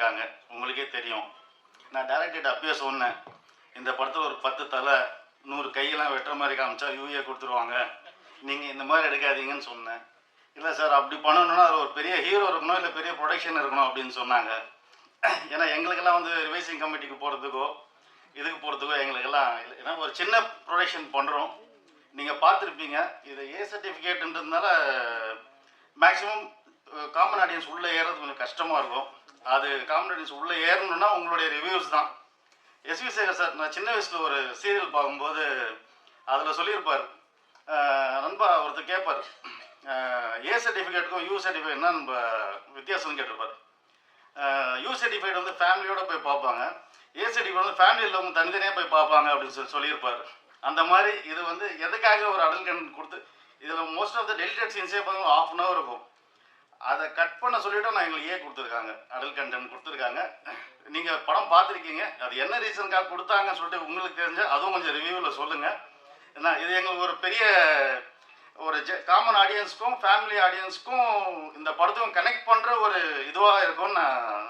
இருக்காங்க. உங்களுக்கே தெரியும். நான் டேரக்டர்கிட்ட அப்பயே சொன்னேன். இந்த படத்தில் ஒரு பத்து தலை நூறு கையெல்லாம் வெட்டுற மாதிரி காமிச்சா யூஏ கொடுத்துருவாங்க. நீங்கள் இந்த மாதிரி எடுக்காதீங்கன்னு சொன்னேன். இல்லை சார் அப்படி பண்ணணும்னா அது ஒரு பெரிய ஹீரோ இருக்கணும் இல்லை பெரிய ப்ரொடக்ஷன் இருக்கணும் அப்படின்னு சொன்னாங்க. ஏன்னா எங்களுக்கெல்லாம் வந்து ரிவைசிங் கமிட்டிக்கு போகிறதுக்கோ இதுக்கு போகிறதுக்கோ எங்களுக்கெல்லாம் இல்லை. ஏன்னா ஒரு சின்ன ப்ரொடக்ஷன் பண்ணுறோம் நீங்கள் பார்த்துருப்பீங்க. இது ஏ சர்டிஃபிகேட்டுன்றதுனால மேக்ஸிமம் காமன் ஆடியன்ஸ் உள்ளே ஏறது கொஞ்சம் கஷ்டமாக இருக்கும். அது காமன் உள்ளே ஏறணும்னா உங்களுடைய ரிவ்யூஸ் தான். எஸ்வி சேகர் சார் நான் சின்ன வயசில் ஒரு சீரியல் பார்க்கும்போது அதில் சொல்லியிருப்பார். நண்பா ஒருத்தர் கேட்பார் ஏ சர்டிஃபிகேட்டுக்கும் யூ சர்டிஃபிகேட் என்ன நம்ம வித்தியாசம்னு கேட்டிருப்பார். யூ சர்டிஃபிகேட் வந்து ஃபேமிலியோட போய் பார்ப்பாங்க. ஏ சர்டிஃபிகேட் வந்து ஃபேமிலியில் இல்லாமல் தனித்தனியாக போய் பார்ப்பாங்க அப்படின்னு சொல்லி சொல்லியிருப்பார். அந்த மாதிரி இது வந்து எதுக்காக ஒரு அடல் கொடுத்து இதில் மோஸ்ட் ஆஃப் த டெலிட்டட் சீன்ஸே பார்த்தீங்கன்னா ஆஃப் அன் ஹவர் இருக்கும். அதை கட் பண்ண சொல்லிட்டு நான் எங்களுக்கு ஏ கொடுத்துருக்காங்க. அடல் கண்டென்ட் கொடுத்துருக்காங்க. நீங்கள் படம் பார்த்துருக்கீங்க. அது என்ன ரீசனுக்காக கொடுத்தாங்கன்னு சொல்லிட்டு உங்களுக்கு தெரிஞ்ச அதுவும் கொஞ்சம் ரிவ்யூவில் சொல்லுங்கள் ஏன்னா இது எங்களுக்கு ஒரு பெரிய ஒரு ஜெ காமன் ஆடியன்ஸ்க்கும் ஃபேமிலி ஆடியன்ஸ்க்கும் இந்த படத்துக்கும் கனெக்ட் பண்ணுற ஒரு இதுவாக இருக்கும்னு நான்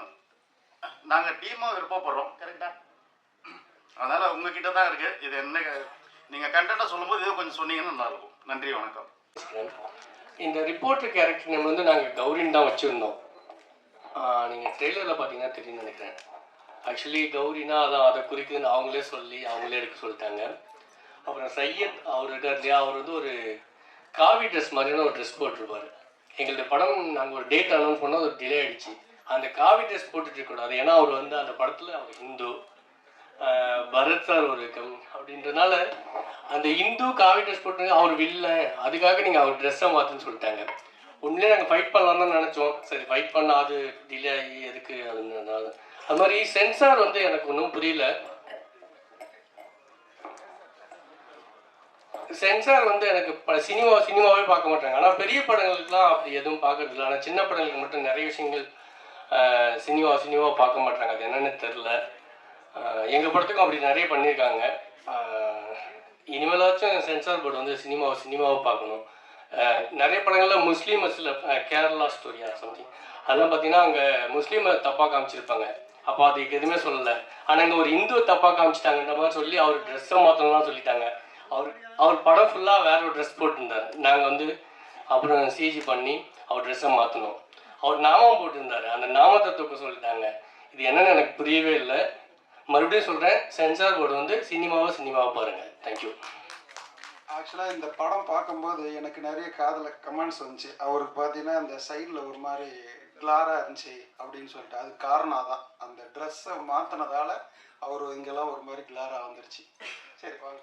நாங்கள் டீமாக விருப்பப்படுறோம். கரெக்டாக அதனால் உங்ககிட்ட தான் இருக்குது இது என்ன நீங்கள் கண்டென்ட்டாக சொல்லும்போது இதை கொஞ்சம் சொன்னீங்கன்னா நல்லாயிருக்கும் நன்றி வணக்கம். இந்த ரிப்போர்ட்டர் கேரக்டர் நேம் வந்து நாங்கள் கௌரின்னு தான் வச்சுருந்தோம். நீங்கள் ட்ரெய்லரில் பார்த்தீங்கன்னா தெரியும்னு நினைக்கிறேன். ஆக்சுவலி கௌரினா அதான் அதை குறிக்குதுன்னு அவங்களே சொல்லி அவங்களே எடுக்க சொல்லிட்டாங்க. அப்புறம் சையத் அவர் இருக்கார் இல்லையா அவர் வந்து ஒரு காவி ட்ரெஸ் மாதிரியான ஒரு ட்ரெஸ் போட்டிருப்பார். எங்களுடைய படம் நாங்கள் ஒரு டேட் அனௌன்ஸ் பண்ணோம் அது டிலே ஆகிடுச்சு அந்த காவி ட்ரெஸ் போட்டுட்டு இருக்கக்கூடாது ஏன்னா அவர் வந்து அந்த படத்தில் அவர் ஹிந்து பரத் சார் ஒரு கம் அப்படின்றனால அந்த இந்து காவி ட்ரெஸ் போட்டு அவர் வில்ல அதுக்காக நீங்கள் அவர் ட்ரெஸ்ஸை மாற்றுன்னு சொல்லிட்டாங்க. உண்மையிலே நாங்கள் ஃபைட் பண்ணலாம்னு தான் நினச்சோம். சரி ஃபைட் பண்ண அது டிலே ஆகி எதுக்கு அதுனால அது மாதிரி சென்சார் வந்து எனக்கு ஒன்றும் புரியல. சென்சார் வந்து எனக்கு ப சினிமா சினிமாவே பார்க்க மாட்டாங்க. ஆனால் பெரிய படங்களுக்குலாம் அப்படி எதுவும் பார்க்கறது இல்லை. ஆனால் சின்ன படங்களுக்கு மட்டும் நிறைய விஷயங்கள் சினிமா சினிமா பார்க்க மாட்டாங்க. அது என்னன்னு தெரில எங்கள் படத்துக்கும் அப்படி நிறைய பண்ணியிருக்காங்க. வருஷம் சென்சார் போர்டு வந்து சினிமாவை சினிமாவை பார்க்கணும். நிறைய படங்களில் முஸ்லீம் மசில் கேரளா ஸ்டோரியா சம்திங் அதெல்லாம் பார்த்தீங்கன்னா அங்கே முஸ்லீமை தப்பாக காமிச்சிருப்பாங்க. அப்போ அதுக்கு எதுவுமே சொல்லலை. ஆனால் இங்கே ஒரு இந்து தப்பாக காமிச்சிட்டாங்கன்ற மாதிரி சொல்லி அவர் ட்ரெஸ்ஸை மாற்றணும்லாம் சொல்லிட்டாங்க. அவர் அவர் படம் ஃபுல்லாக வேற ஒரு ட்ரெஸ் போட்டிருந்தார். நாங்கள் வந்து அப்புறம் சிஜி பண்ணி அவர் ட்ரெஸ்ஸை மாற்றணும் அவர் நாமம் போட்டிருந்தாரு. அந்த நாமத்தை தூக்க சொல்லிட்டாங்க. இது என்னன்னு எனக்கு புரியவே இல்லை. மறுபடியும் சொல்கிறேன் சென்சார் போர்டு வந்து சினிமாவை சினிமாவை பாருங்கள் தேங்க்யூ ஆக்சுவலாக இந்த படம் பார்க்கும்போது எனக்கு நிறைய காதில் கமெண்ட்ஸ் வந்துச்சு. அவருக்கு பார்த்தீங்கன்னா அந்த சைடில் ஒரு மாதிரி கிளாராக இருந்துச்சு அப்படின்னு சொல்லிட்டு. அது காரணம் தான் அந்த ட்ரெஸ்ஸை மாற்றினதால அவர் இங்கெல்லாம் ஒரு மாதிரி கிளாராக வந்துருச்சு. சரி வாங்க